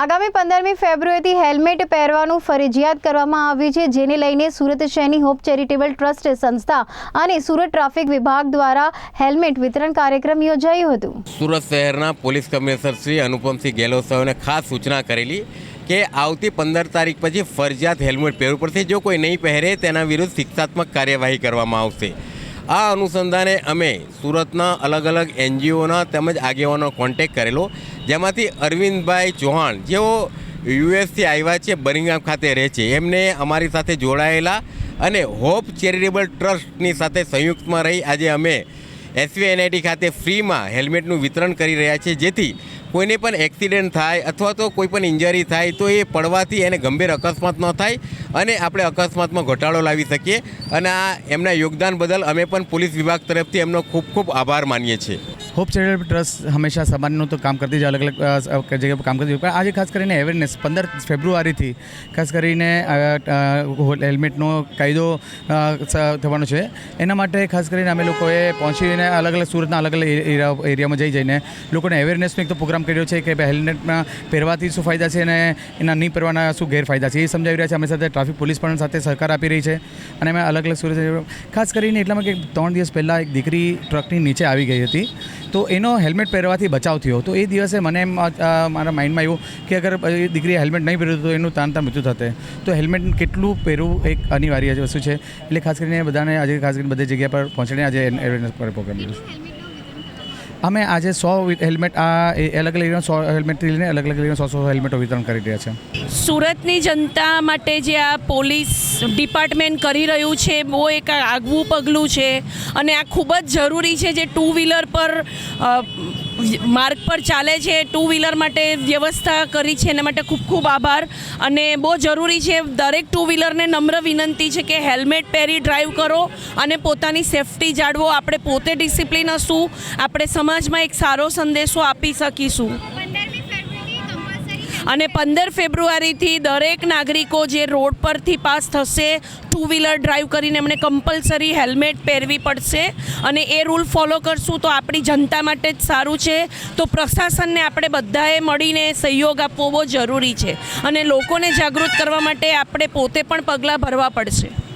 આગામી પંદરમી ફેબ્રુઆરીથી હેલ્મેટ પહેરવાનું ફરજિયાત કરવામાં આવ્યું છે, જેને લઈને સુરત શહેરની હોપ ચેરિટેબલ ટ્રસ્ટ સંસ્થા અને સુરત ટ્રાફિક વિભાગ દ્વારા હેલ્મેટ વિતરણ કાર્યક્રમ યોજાયું હતું. સુરત શહેરના પોલીસ કમિશનર શ્રી અનુપમસિંહ ગેહલોત સાહેબને ખાસ સૂચના કરેલી કે આવતી પંદર તારીખ પછી ફરજિયાત હેલ્મેટ પહેરવું પડશે. જો કોઈ નહીં પહેરે, તેના વિરુદ્ધ શિક્ષાત્મક કાર્યવાહી કરવામાં આવશે. આ અનુસંધાને અમે સુરતના અલગ અલગ એનજીઓના તેમજ આગેવાનો કોન્ટેક કરેલો. જેમાંથી અરવિંદભાઈ ચૌહાણ, જેઓ યુએસથી આવ્યા છે બરિંગામ ખાતે રહે છે. એમને અમારી સાથે જોડાયેલા અને હોપ ચેરિટેબલ ટ્રસ્ટની સાથે સંયુક્તમાં રહી. આજે અમે એસવી એનઆઈટી ખાતે ફ્રીમાં હેલ્મેટનું વિતરણ કરી રહ્યા છીએ. જેથી કોઈને પણ એક્સિડન્ટ થાય અથવા તો કોઈ પણ ઇન્જરી થાય તો એ પડવાથી એને ગંભીર અકસ્માત ન થાય અને આપણે અકસ્માતમાં ઘટાડો લાવી શકીએ. અને આ એમના યોગદાન બદલ અમે પણ પોલીસ વિભાગ તરફથી એમનો ખૂબ ખૂબ આભાર માનીએ છીએ. હોપ ચેરિટેબલ ટ્રસ્ટ હંમેશા સમાજનું તો કામ કરતી જ અલગ અલગ જગ્યાએ પર કામ કરતી પણ આજે ખાસ કરીને અવેરનેસ પંદર ફેબ્રુઆરીથી ખાસ કરીને હેલ્મેટનો કાયદો થવાનો છે. એના માટે ખાસ કરીને અમે લોકોએ પહોંચીને અલગ અલગ સુરતના અલગ અલગ એરિયા એરિયામાં જઈ જઈને લોકોને અવેરનેસનો એક તો પ્રોગ્રામ કર્યો છે કે હેલ્મેટમાં પહેરવાથી શું ફાયદા છે અને એના નહીં પહેરવાના શું ગેરફાયદા છે એ સમજાવી રહ્યા છે. અમે સાથે ટ્રાફિક પોલીસ પણ સાથે સહકાર આપી રહી છે અને અમે અલગ અલગ સુરત ખાસ કરીને એટલામાં કે ત્રણ દિવસ પહેલાં એક દીકરી ટ્રકની નીચે આવી ગઈ હતી. તો એનો હેલ્મેટ પહેરવાથી બચાવ થયો. તો એ દિવસે મને એમ મારા માઇન્ડમાં આવ્યું કે અગર દીકરીએ હેલ્મેટ નહીં પહેર્યું તો એનું તાન તાન મૃત્યુ થતે તો હેલ્મેટ કેટલું પહેરવું એક અનિવાર્ય વસ્તુ છે. એટલે ખાસ કરીને બધાને આજે ખાસ કરીને બધી જગ્યા પર પહોંચીને આજે અવેરનેસ પર પ્રોગ્રામ લીધું અમે આજે સો હેલ્મેટ, આ અલગ અલગ સો હેલ્મેટથી લઈને અલગ અલગ એરિયામાં સો સો હેલ્મેટો વિતરણ કરી રહ્યા છે. સુરતની જનતા માટે જે આ પોલીસ ડિપાર્ટમેન્ટ કરી રહ્યું છે, બહુ એક આગવું પગલું છે. અને આ ખૂબ જ જરૂરી છે જે ટુ વ્હીલર પર માર્ગ પર ચાલે છે ટુ વ્હીલર માટે વ્યવસ્થા કરી છે, એના માટે ખૂબ ખૂબ આભાર. અને બહુ જરૂરી છે, દરેક ટુ વ્હીલરને નમ્ર વિનંતી છે કે હેલ્મેટ પહેરી ડ્રાઈવ કરો અને પોતાની સેફટી જાળવો. આપણે પોતે ડિસિપ્લિન હશું. આપણે સમાજમાં એક સારો સંદેશો આપી શકીશું. અને પંદર ફેબ્રુઆરીથી દરેક નાગરિકો જે રોડ પરથી પાસ થશે ટુ વ્હીલર ડ્રાઈવ કરીને એમણે કમ્પલસરી હેલ્મેટ પહેરવી પડશે. અને એ રૂલ ફોલો કરશું તો આપણી જનતા માટે જ સારું છે. તો પ્રશાસનને આપણે બધાએ મળીને સહયોગ આપવો બહુ જરૂરી છે. અને લોકોને જાગૃત કરવા માટે આપણે પોતે પણ પગલાં ભરવા પડશે.